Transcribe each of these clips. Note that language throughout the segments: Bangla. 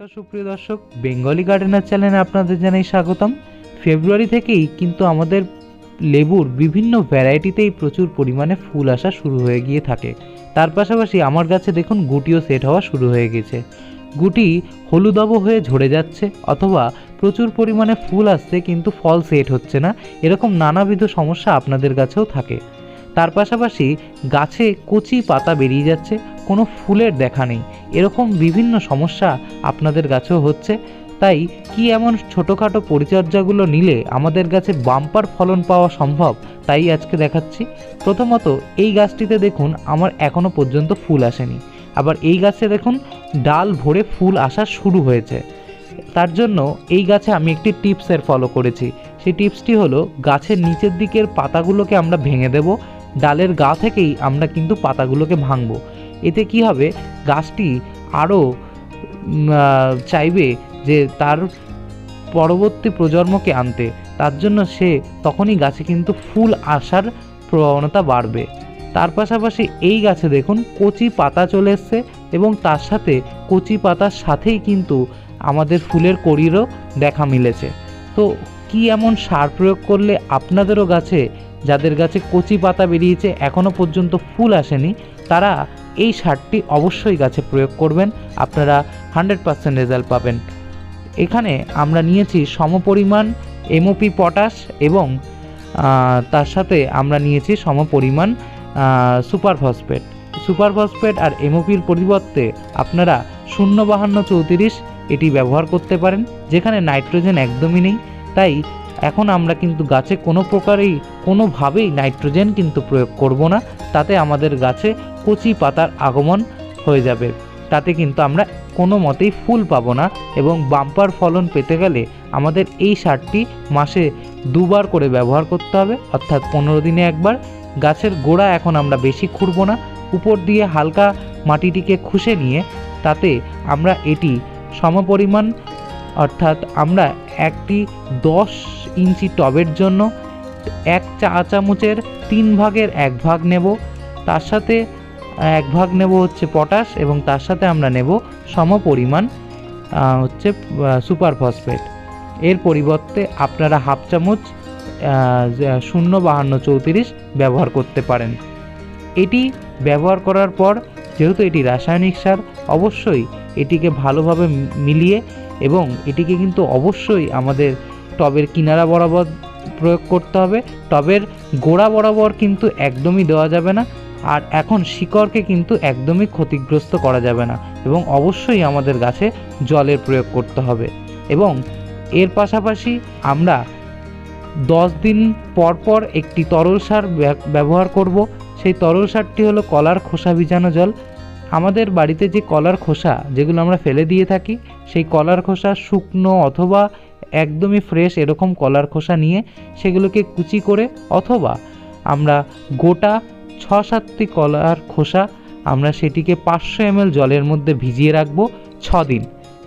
নমস্কার, সুপ্রিয় দর্শক। বেঙ্গলি গার্ডেনার চ্যানেলে আপনাদের জানাই স্বাগতম। ফেব্রুয়ারি থেকেই কিন্তু আমাদের লেবুর বিভিন্ন ভ্যারাইটিতেই প্রচুর পরিমাণে ফুল আসা শুরু হয়ে গিয়ে থাকে। তার পাশাপাশি আমার গাছে দেখুন, গুটিও সেট হওয়া শুরু হয়ে গেছে। গুটি হলুদাব হয়ে ঝরে যাচ্ছে, অথবা প্রচুর পরিমাণে ফুল আসছে কিন্তু ফল সেট হচ্ছে না। এরকম নানাবিধ সমস্যা আপনাদের কাছেও থাকে। তার পাশাপাশি গাছে কচি পাতা বেরিয়ে যাচ্ছে কোনো ফুলের দেখা নেই। এরকম বিভিন্ন সমস্যা আপনাদের গাছেও হচ্ছে। তাই কি এমন ছোটোখাটো পরিচর্যাগুলো নিলে আমাদের গাছে বাম্পার ফলন পাওয়া সম্ভব? তাই আজকে দেখাচ্ছি। প্রথমত এই গাছটিতে দেখুন, আমার এখনও পর্যন্ত ফুল আসেনি। আবার এই গাছে দেখুন, ডাল ভরে ফুল আসা শুরু হয়েছে। তার জন্য এই গাছে আমি একটি টিপসের ফলো করেছি। সেই টিপসটি হলো, গাছের নিচের দিকের পাতাগুলোকে আমরা ভেঙে দেব। ডালের গা থেকেই আমরা কিন্তু পাতাগুলোকে ভাঙবো। এতে কি হবে? গাছটি আরও চাইবে যে তার পরবর্তী প্রজন্মকে আনতে। তার জন্য সে তখনই গাছে কিন্তু ফুল আসার প্রবণতা বাড়বে। তার পাশাপাশি এই গাছে দেখুন, কচি পাতা চলে এসছে এবং তার সাথে কচি পাতার সাথেই কিন্তু আমাদের ফুলের কড়িরও দেখা মিলেছে। তো কি এমন সার প্রয়োগ করলে আপনাদেরও গাছে, যাদের গাছে কচি পাতা বেরিয়েছে এখনও পর্যন্ত ফুল আসেনি, তারা এই সারটি অবশ্যই গাছে প্রয়োগ করবেন, আপনারা হান্ড্রেড পার্সেন্ট রেজাল্ট পাবেন। এখানে আমরা নিয়েছি সমপরিমাণ এমওপি পটাশ এবং তার সাথে আমরা নিয়েছি সমপরিমাণ সুপার ফসফেট সুপার ফসফেট আর এমওপির পরিবর্তে আপনারা শূন্য বাহান্ন চৌত্রিশ এটি ব্যবহার করতে পারেন, যেখানে নাইট্রোজেন একদমই নেই। তাই এখন আমরা কিন্তু গাছে কোনো প্রকারেই, কোনোভাবেই নাইট্রোজেন কিন্তু প্রয়োগ করব না। তাতে আমাদের গাছে কচি পাতার আগমন হয়ে যাবে। তাতে কিন্তু আমরা কোনো মতেই ফুল পাবো না এবং বাম্পার ফলন পেতে গেলে আমাদের এই সারটি মাসে দুবার করে ব্যবহার করতে হবে, অর্থাৎ পনেরো দিনে একবার। গাছের গোড়া এখন আমরা বেশি খুঁড়বো না। উপর দিয়ে হালকা মাটিটিকে খুশে নিয়ে তাতে আমরা এটি সমপরিমাণ, অর্থাৎ আমরা একটি দশ ইঞ্চি টবের জন্য এক চা চামচের তিন ভাগের এক ভাগ নেব। তার সাথে এক ভাগ নেব হচ্ছে পটাশ এবং তার সাথে আমরা নেব সমপরিমাণ আহ, হচ্ছে সুপার ফসফেট। এর পরিবর্তে আপনারা হাফ চামচ শূন্য বাহান্ন চৌত্রিশ ব্যবহার করতে পারেন। এটি ব্যবহার করার পর যেহেতু এটি রাসায়নিক সার অবশ্যই এটিকে ভালোভাবে মিলিয়ে এবং এটিকে কিন্তু অবশ্যই আমাদের টবের কিনারা বরাবর প্রয়োগ করতে হবে। টবের গোড়া বরাবর কিন্তু একদমই দেওয়া যাবে না। আর এখন শিকড়কে কিন্তু একদমই ক্ষতিগ্রস্ত করা যাবে না এবং অবশ্যই আমাদের গাছে জলের প্রয়োগ করতে হবে। এবং এর পাশাপাশি আমরা দশ দিন পর পর একটি তরল সার ব্য- ব্যবহার করব। সেই তরল সারটি হলো কলার খোসা ভিজানো জল। আমাদের বাড়িতে যে কলার খোসা যেগুলো আমরা ফেলে দিয়ে থাকি, সেই কলার খোসা শুকনো অথবা একদমই ফ্রেশ এরকম কলার খোসা নিয়ে সেগুলোকে কুচি করে অথবা আমরা গোটা ছ সাতটি কলার খোসা আমরা সেটিকে পাঁচশো এমএল জলের মধ্যে ভিজিয়ে রাখব ছ দিন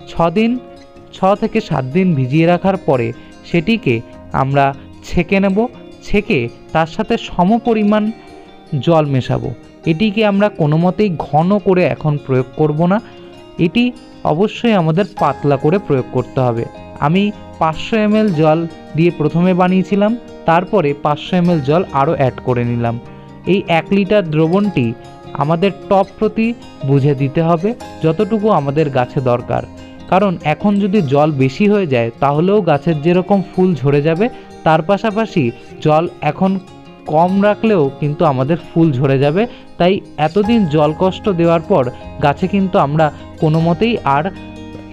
ছ দিন ছ থেকে সাত দিন ভিজিয়ে রাখার পরে সেটিকে আমরা ছেঁকে নেব, ছেঁকে তার সাথে সমপরিমাণ জল মেশাবো। এটিকে আমরা কোনো মতেই ঘন করে এখন প্রয়োগ করব না। এটি অবশ্যই আমাদের পাতলা করে প্রয়োগ করতে হবে। আমি পাঁচশো এমএল জল দিয়ে প্রথমে বানিয়েছিলাম, তারপরে পাঁচশো এমএল জল আরও অ্যাড করে নিলাম। এই এক লিটার দ্রবণটি আমাদের টপ প্রতি বুঝে দিতে হবে, যতটুকু আমাদের গাছে দরকার। কারণ এখন যদি জল বেশি হয়ে যায়, তাহলেও গাছের যেরকম ফুল ঝরে যাবে, তার পাশাপাশি জল এখন কম রাখলেও কিন্তু আমাদের ফুল ঝরে যাবে। তাই এতদিন জল কষ্ট দেওয়ার পর গাছে কিন্তু আমরা কোনো মতেই আর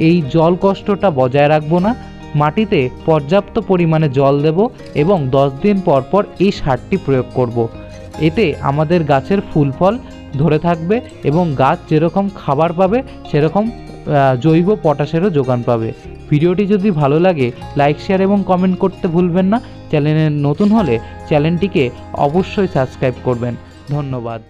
এই জল কষ্টটা বজায় রাখব না, মাটিতে পর্যাপ্ত পরিমাণে জল দেব এবং দশ দিন পর পর এই সারটি প্রয়োগ করব। এতে আমাদের গাছের ফুল ফল ধরে থাকবে এবং গাছ যেরকম খাবার পাবে, সেরকম জৈব পটাশেরও যোগান পাবে। ভিডিওটি যদি ভালো লাগে, লাইক, শেয়ার এবং কমেন্ট করতে ভুলবেন না। চ্যানেলে নতুন হলে চ্যানেলটিকে অবশ্যই সাবস্ক্রাইব করবেন। ধন্যবাদ।